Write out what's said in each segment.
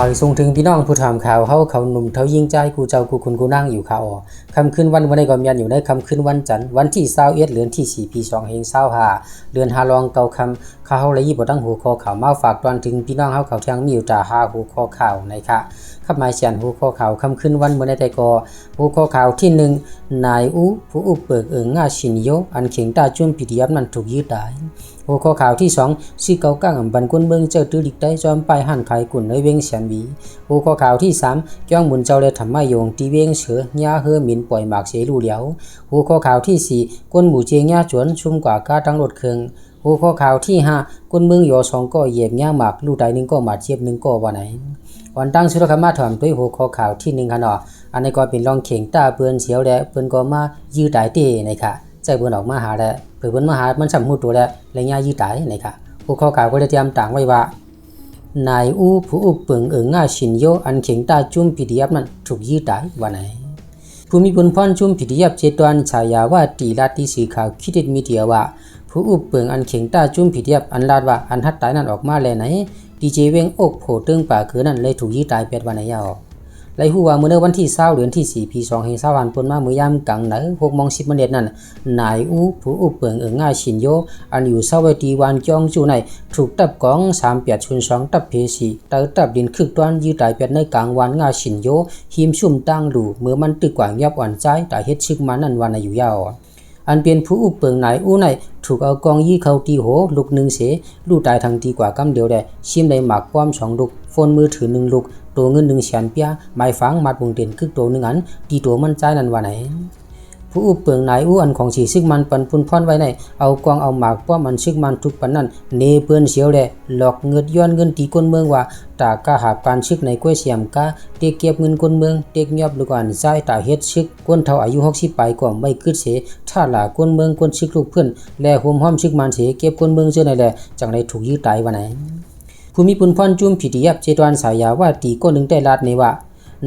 ฝางส่งถึงพี่น้องผู้ถามข่าวเฮาเขาหนุ่มเทายิ่งใจกูเจ้ากูคุณกูนั่งอยู่ข่าวออคำขึ้นวันวันในกอมยันอยู่ในคำขึ้นวันจันทร์วันที่เศร้าเดือนที่สี่ปีสองเฮงเศร้าหาเดือนฮาลองเกาคำ ข่าวเฮาเลยบ่ตั้งหัวข้อข่าวมาฝากตอนถึงพี่น้องเฮาเขาทางมีอยู่ตาหาหัวข้อข่าวนะคะขับมาเขียนหัวข้อข่าวคำขึ้นวันเมื่อใดแต่ก็หัวข้อข่าวที่หนึ่งนายอูผู้อุปเปิกเอิงงาชินโยอันเข็งตาจุ่มพิธียับมันถูกยึดได้หัวข้อข่าวที่สองซีเกาก้างอำบันกุนเบิงเจ้าตื้อดิกได้จอมไปายหันไขกุนในเวงเสียนวีหัวข้อข่าวที่สามจ้องหมุนเจ้าเลยทำไมโยงตีเวงเสือยาเฮอหมินปล่อยหมากเสรูเหลียวหัวข้อข่าวที่สี่ก้นหมูเจียงยาจวนชุ่มกว่ากาตั้งรถเครื่อง หัวข้อข่าวที่ห้าก้นเมืองยอสองก็เหยียบย่าหมากลู่ใดหนึ่งก็หมาดเทียบหนึ่งก็ว่าไหนวันตั้งสุรคมาถอมด้วยหัวข้อข่าวที่หนึ่งค่ะเนาะอันนี้ก็เป็นรองเข่งตาเปือนเสียวและเปือนก็มายืดได้เต้นะคะใจเปือนออกมาหาแล้วเปือนมาหามันสำหูตัวแล้วและย่ายืดได้นะคะหัวข้อข่าวก็ได้เตรียมต่างไว้ว่านายอู้ผู้อุปเปิงเอิงง่าชินโยอันเข่งตาจุ่มพิธียับนั้นถูกยืดได้ว่าไหน ภูมิพลพรจุ่มผิดียับเจตวันฉายาว่าตีลาตีสีขาวคิดด็ดมีเดียว่า ผู้อุบเปิงอันเข่งตาจุ่มผิดียับอันลาดว่าอันฮัดตายนั่นออกมาแลไหนดีเจเวงอกโผตึงป่าคือนั่นเลยถูกยีตายเป็ดวันไหนยาว ไลหัวเมื่อวันที่20เดือนที่4ปี2เฮง20วันปนมามือยามกลางไหน6โมง10นาทีนั่นนายอูผู้อุปเปิงเอิงง่าชินโยอันอยู่เศร้าวตีวันจองจูในถูกตับกอง3802ตับเพสีเตอตับดินคึกตอนยืตายเป็ดในกลางวันง่าชินโยหิมชุ่มตั้งหลูเมื่อมันตึกกว่ายับอ่อนใจแต่เฮ็ดชึกมานั่นวันอยู่ยาว อันเป็นผู้อุปเปิงนายอู้ในถูกเอากองยี่เข้าตีโหลูกหนึ่งเสลูกตายทางตีกว่ากำเดียวแด้ชิมได้หมากป้อมสองลูกโฟนมือถือหนึ่งลูกตัวเงินหนึ่งแสนเปียไม้ฟังมัดวงเด่นคึกตัวหนึ่งอันตีตัวมันใจนั่นว่าไหน ผู้อุปเปิงนายอู้อันของสีซึกมันปันพุนพรไว้ในเอากองเอาหมากป้อมันซึกมันทุกปันนั้นเนเปื้อนเสียวแลหลอกเงินย้อนเงินตีก้นเมืองว่าตากาหาการซึกในกล้วยเสียมกาเด็กเก็บเงินก้นเมืองเด็กยอบลูกอันใจตาเฮ็ดซึกก้นเท่าอายุ60ปลายก็ไม่คืดเสถ้าหลาก้นเมืองก้นซึกลูกเพื่อนแลโฮมห้อมซึกมันเสเก็บก้นเมืองเจอในแหละจังไดถูกยื้อตายว่าไหนภูมิพุนพรจุมพิธียับเจตวันสายาว่าตีก้นหนึ่งได้ลาดในว่า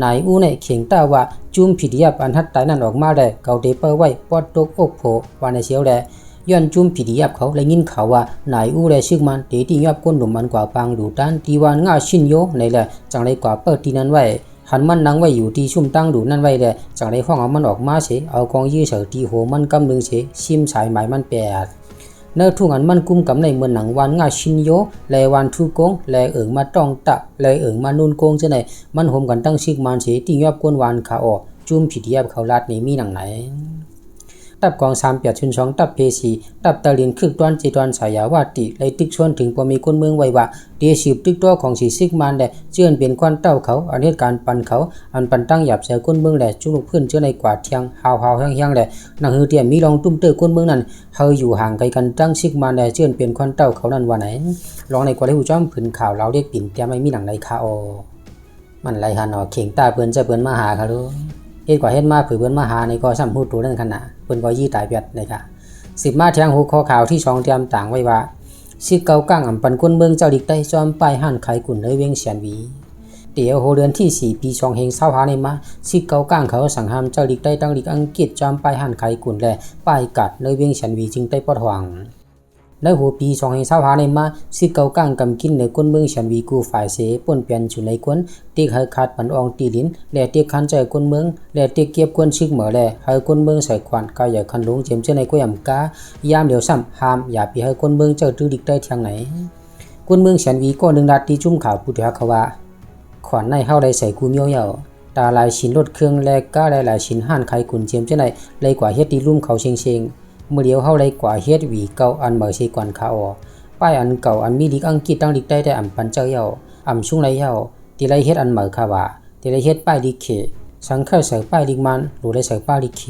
นายอู้ในเข่งต้าว่าจุมพิธียับอันทัดตายนั่นออกมาได้เกาเดเปอร์ไว้ปอดตกอกโผว่าในเสียวแลย้อนจุมพิธียับเขาและยินเขาว่านายอู้และชึกมันเดที่ยอบก้นหลุมมันกว่าปางดูด้านตีวานง่าชินโยในแหละจังไรกว่าเปิดที่นั้นไว้หันมันนั่งไว้อยู่ที่ชุ่มตั้งดูนั่นไว้แหละจังไรห้องเอามันออกมาเสเอากองยื้อเสือตีโหมันกำลึงเสชิมสายหมายมันแปด เนื้อทุ่งอันมันกุ้มกับในเมืองหนังวันงาชินโยแลวันทุกงแลเอิงมาต้องตะแลเอิงมานุนโกงจะไหนมันหมกันตั้งชิกมันเสียติยอบกวนวานขาออกจุ่มผิดเยียบเขาลาดนี้มีหนังไหน ตับกองสามเปียชุนสองตับเพสีตับตะลินคึกตอนจีตอนสายาวาติเลยตึกชวนถึงพอมีคนเมืองไว้ว่าเดียสืบตึกตัวของสีซิกมันแหละเจือนเป็นควันเต้าเขาอันเหตุการณ์ปันเขาอันปันตั้งหยับเสียคนเมืองแหละจุลูกเพื่อนเจือในกวาดเทียงหาวหาวแห้งๆแหละนังฮือเตียมีลองตุ้มเตอคนเมืองนั้นเฮาอยู่ห่างไกลกันตั้งซิกมันแหละเจือนเป็นควันเต้าเขานั่นว่าไหนลองในกว่าได้หูจ้อมผืนข่าวเราเรียกปิ่นแต่ไม่มีหนังในคาโอมันไรฮะเนาะเข่งตาเปิ้นจะเปิ้นมาหาเขาดูเฮ็ดกว่าเฮ็ดมาผือเพิ่นมาหาในก็ซ้ำฮู้ตัวนั่นขนาด พิ่นก็ยี่ตายเปียดนะคะสิบมาแทงหูข้อข่าวที่ช่องเตรียมต่างไว้ว่าสิเกาก้างอำปันคนเมืองเจ้าดิกได้จอมป้ายห้านขกุ่นเลยเวียงเสียนวีเดี๋ยวโหเดือนที่ 4 ปีชองเฮงเศร้าหาในมาสิเกาก้างเขาสังหามเจ้าดิกได้ตั้งดิกอังกฤษจอมป้ายห้านขกุ่นและป้ายกัดเลยเวียงเสียนวีจึงได้ปอดหวัง ในหัวปีสองเฮงเศร้าหาในมาสิเกาก้างกำกินในก้นเมืองเฉียนวีกูฝ่ายเสป่นเปลี่ยนอยู่ในกวนตีกให้ขาดปันอองตีลินและตีกคันใจก้นเมืองและตีกเก็บกวนชึกเหมือแลให้ก้นเมืองใส่ควันกายอย่าคันลงเจียมเจ้าในก้อยำกายามเดียวซ้ำหาม อย่าไปให้ก้นเมืองเจ้าตื้อดิกได้ทางไหนก้นเมืองเฉียนวีก็หนึ่งนาทีจุ่มข่าวผู้ถือเขาว่าขวัญในเฮาได้ใส่กูเมียวเหยาตาลายชิ้นรถเครื่องและก้าหลายๆชิ้นห่านไข่กุนเจียมเจ้าในเลยกว่าเฮ็ดดีลุ่มเขาเชงเชง เมื่อเดียวเฮาเลกว่าเฮ็ดหวีเก่าอันเหมือสิก่อนเขาออป้ายอันเก่าอันมีดิกอังกฤษตั้งดิกได้แต่อำปันเจ้าเยาอำชุงไรเยาที่ไรเฮ็ดอันเหมือค่ะว่าที่ไรเฮ็ดป้ายดิเขสังเคยใส่ป้ายดิกมันหรือได้ใส่ป้ายดิเข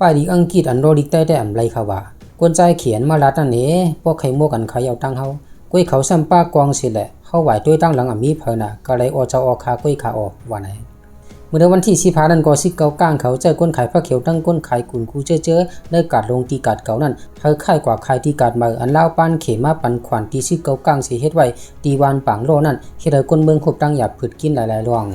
ป้ายดิกอังกฤษอันโรดิกได้แต่อำไรค่ะว่ากวนใจเขียนมาลัดนั่นเอ๋พวกไข่โมกันเขาเยาตั้งเฮากุ้ยเขาซ้ำป้ากองสิแหละเฮาไหวด้วยตั้งหลังอะมีเพิ่นน่ะก็เลยออเจ้าออคากุ้ยขาออกว่าไหน มื่อวันที่สิพานันก็สิเกาก้างเขาเจอก้นไขายผ้าเขียวตั้งก้นไขายกุ่นกูเจอเจอได้กาดลงตีกาดเก่านั่นเธอค่ายกว่าขายตีกาดมาอันเล่าป้านเขมาปันขวัญตีสิเกาก้างสีเฮ็ดไว้ตีวานปังโลนั่นเฮ็ดให้ก้นเมืองคบตั้งหยาบผืดกินหลายๆรอง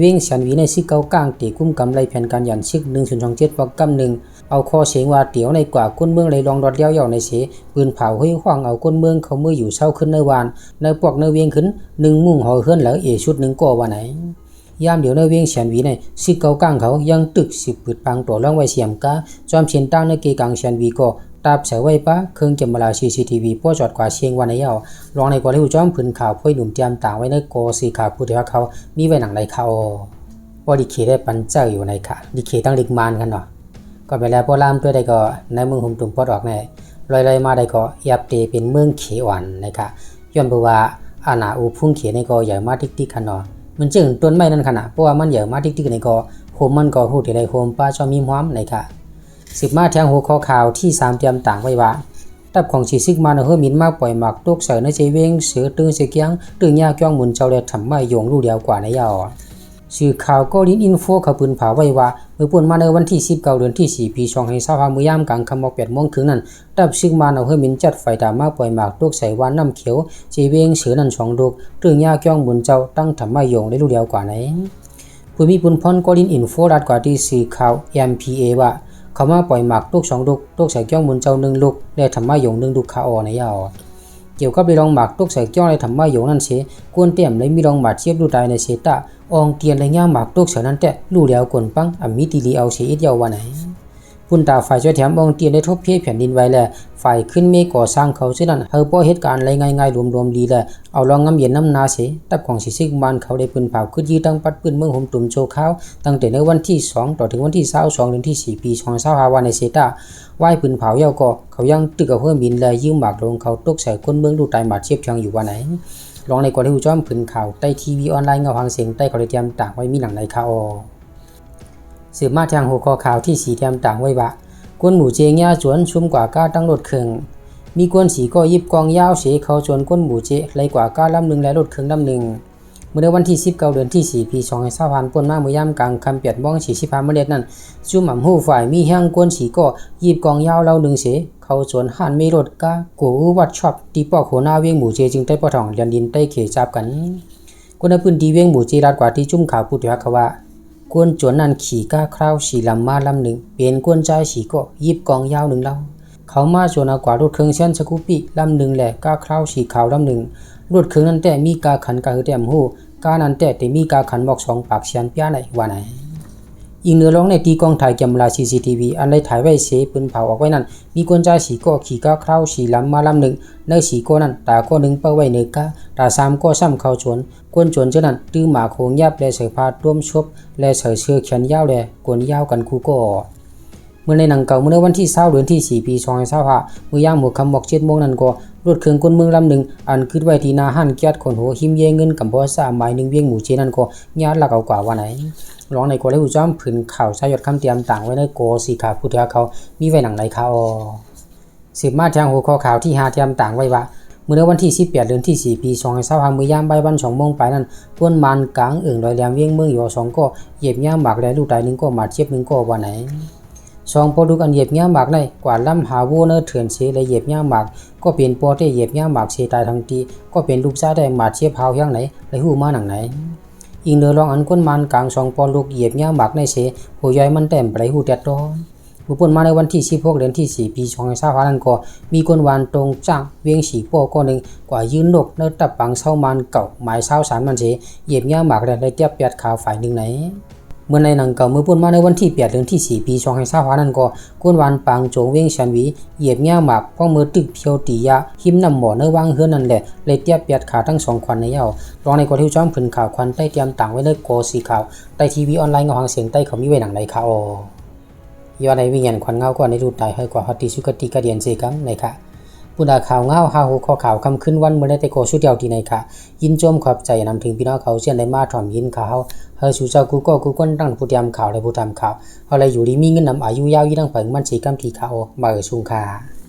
วียงฉันวีในสิเกาก้างตีกุ้มกำไรแผ่นการยันชิก1 0 2 7วักกำหนึ่งเอาข้อเสียงว่าเตียวในกว่าก้นเมืองเลยลองรอดเลี้ยวเหย่าในเสปืนเผาห้อยขวางเอาก้นเมืองเขาเมื่ออยู่เช้าขึ้นในวานในปอกในเวียงขึ้นหนึ่งมุ่งหอเฮือนแล้วเอชุดหนึ่งก็ว่าไหน ยามเดี๋ยวในเวียงเฉียนวีในสิเกาก้างเขายังตึกสิบปืดปังตัวล่องไว้เสียมกาจอมเฉียนตั้งในเกกังเฉียนวีก็ตาบเสไว้ปะเครื่องเก็บมาลา CCTV ป้อจอดกว่าเชียงวันในเยาลองในกว่าที่จอมผืนข่าวพ่อยหนุ่มเตรียมต่างไว้ในโกสีข่าวผู้ที่ว่าเขามีไว้หนังในเขาว่าดิเคได้ปันเจ้าอยู่ในค่ะดิเคตั้งลิกมานกันเนาะก็ไปแล้วพอล่ามตัวใดก็ในเมืองหุ่มตุ่มปอดออกในลอยๆมาได้ก็ยับเตเป็นเมืองเขวันนะคะย้อนเพราะว่าอาณาอูพุ่งเขในก็ใหญ่มาทิกติกันเนาะ มันจึงต้นไม้นั่นขนาดเพราะว่ามันใหญ่มาทิกๆในกอโฮมมันก็หูที่ในโฮมป้าชอบมีหวามในค่ะสิบมาแทงหัวข้อข่าวที่สามเตรียมต่างไว้ว่าตับของชีซิกมาเนเฮมินมากปล่อยหมักตุกใส่ในเจเวงเสือตึงเสีเกียงตึงยาเกียงหมุนเจ้าเลยทำไม่ยงรูเดียวกว่าในยาว สื่อข่าวก็ลินอินโฟเขาปืนเผาไว้ว่าเมื่อป่นมาในวันที่ 19 เดือนที่ 4 ปี2 5 2 5มือยามกลางคำบอก8โมงถึงนั้นตับซิกมาเอาเฮมินจัดไฟดามาปล่อยหมากตุกใส่วานน้ำเขียวเจเวงเสือนันสองลูกตึงยาเกี้ยงหมุนเจ้าตั้งทำไม่ยงได้ลูกเดียวกว่าไหนผู้มีปุนพรก็ลินอินโฟรัดกว่าที่สื่อข่าว MPA ว่าเขามาปล่อยหมากลูกสองลูกลูกใส่เกี้ยวมุนเจ้าหนึ่งลูกและธรรมะยงหนึ่งลูกขาออในยาอองหมากลูกใส่เกี้ยวในธรรมะยงนั่นเสกว นเต็มเลยมีรองหมากเชียบดูตายในเสตะอองเตียนเลยย่างหมากลูกใพุ่นตาฝ่ายช่วยแถมอองเตียนได้ทบเพียแผ่นดินไว้แลฝ่ายขึ้นเมฆก่อสร้างเขาเช่นนั้นเฮาป้อเหตุการณ์ไรง่ายๆรวมๆดีแลเอาลองง้ำเย็นน้ำนาเสตับของสิซิกมันเขาได้ปืนเผาขึ้นยืดตั้งปัดปืนเมืองห่มตุ่มโชว์ข้าวตั้งแต่ในวันที่ 2 ต่อถึงวันที่22เดือนที่4ปี2025วันในเซตาไหว้ปืนเผาเยาก็เขายังตึกเอาเพิ่มบินแลยืมหมากลงเขาตกใส่ก้นเมืองดูตายหมาดเทียบเชียงอยู่วันไหนลองในกว่าที่ผู้จ้อมผืนข่าวใต้ทีวีออนไลน์เงาฟังเสียงใต้คอลเทียมต่างไว้มีหนังในข่าว สืบมาทางหัวข้อข่าวที่สีเทียมต่างไว้ว่ากวนหมู่เจียงยาจวนชุมกว่าก้าตั้งรถเครื่องมีกวนสีก็ยิบกองยาวเสเขาจวนกวนหมู่เจไรกว่าก้าลำหนึ่งและรถเครื่องลำหนึ่งเมื่อในวันที่19เดือนที่ 4 ปี2025ป่นมาเมื่อยามกลางคำเปียดบ้องสีสิพาเมล็ดนั้นจุ่มหม่ำหูฝ่ายมีแห้งกวนสีก็ยิบกองยาวเล่าหนึ่งเสเขาจวนหันมีรถก้ากูวัดชอบตีปอกหัวหน้าเวียงหมู่เจจึงได้ปะทองเรียนดินใต้เขจับกันกวนในพื้นที่เวียงหมู่เจรัดกว่าที่จุ่มข่าวพูดว่าเขาว่า กวนจวนนั่นขี่ก้าคราวสีลำมาลำหนึ่งเป็นกวนใจสีก็ยิบกองยาวหนึ่งเล่าเขามาจวนเอากว่ารถเครื่องเช่นสกูปี้ลำหนึ่งแหละก้าคราวสีขาวลำหนึ่งรถเครื่องนั้นแต่มีกาขันกาหือแต้มหูกานั้นแต่แต่มีกาขันบอกสองปากเชียนเปียไหนว่าไหน อีกเนื้อร้องในตีกองถ่ายแกมลา CCTV อันไรถ่ายไว้เสปืนเผาออกไว้นั่นมีกวนใจสีก็ขี่ก้าคราสีลำมาลำหนึ่งในสีก็นั่นตาก็หนึ่งเป้าไว้เนื้อก้าตาสามก็ซ้ำเข้าชวนกวนจวนเจ้านั้นตื้อหมาโคงยับและใส่ผ้าร่วมชบและใส่เสื้อแขนยาวและกวนยาวกันคู่ก็เมื่อในหนังเก่าเมื่อวันที่20เดือนที่4ปี2025เมื่อย่างหัวคำบอก7โมงนั้นก็รถเครื่องกวนเมืองลำหนึ่งอันขึ้นไว้ที่นาหันเกียรติคนหัวหิมเยเงินกับบ่อสามหมายหนึ่งเวียงหมู่เจนั้นก็ญาติลักเอากว่าว่าไหน ร้องในโกได้หูจ้อมผืนข่าวชายดคำเตรียมต่างไว้ในโกสีขาผู้เดียเขามีไว้หนังในข่าวสืบมาทางหัวข้อข่าวที่หาเตรียมต่างไว้ว่าเมื่อวันที่18เดือนที่ 4 ปี2025มื้อยามบ่ายวัน2โมงไปนั้นกวนมันกลางเอิงดอยแหลมเวียงเมืองอยู่สองก็เหยียบย่างหมากและลูกตายหนึงก็มาเจ็บหนึ่งก็ว่าไหนสองโปอดูกันเหยียบย่างหมากในกว่าล่ำหาวัวเนอเถื่อนเสและเหยียบย่างหมาก ก็เป็นปอได้เหยียบย่างหมากเสตายทั้งทีก็เป็นลูกชาได้มาเชียบเฮาย่างไหนและหูมาหนังไหน อิงเดือรองอันก้นมันกลางสองปอนลูกเหยียบย่างหมักในเสหัวใหญ่มันแต้มไปหูแดดร้อนผู้ปนมาในวันที่16เดือนที่ 4 ปี2025นั้นก็มีคนวานตรงจ้างเวียงสีป้อก็หนึ่งกว่ายืนนกเนื้อตับปังเช้ามันเก่าหมายเช้าสารมันเสเหยียบย่างหมักและได้เตียบเปียดขาวฝ่ายหนึ่งไหน เมื่อในหนังเก่าเมื่อปุ่นมาในวันที่8เดือนที่4ปี2025นั้นก็กวนวานปางโจงเวียงชันวีเหยียบย่หมากพ้องมือตึกเพียวตียะหิมนำหมอเนื้อวางเฮือนั่นแหละเลยเตียบเปียดขาทั้งสองควันในเย้ารองในกอที่จ้อมผืนข่าวควันใต้เตรียมต่างไว้ในโกสีขาวใต้ทีวีออนไลน์เงาหางเสียงใต้เขามีไว้หนังในข่าวยอดในวิญญาณควันเงาก็ในรูปตายให้กว่าฮัตติสุกติกะเดียนเซกัมในค่ะ บุญดาข่าวเงาหาหูข้อข่าวคำขึ้นวันเมื่อได้ตโกชุดเดียวที่ในค่ะ ยินโจมขอบใจนำถึงพี่น้องเขาเช่นได้มาถ่อมยินข่าวเฮอชูเจ้ากูก็กูก้นตั้งผู้เตรียมข่าวและผู้ทำข่าวอะไรอยู่ดีมีเงินนำอายุยาวยี่ตั้งเปิงมันสีกำทีข่าวมาเออชุงค่ะ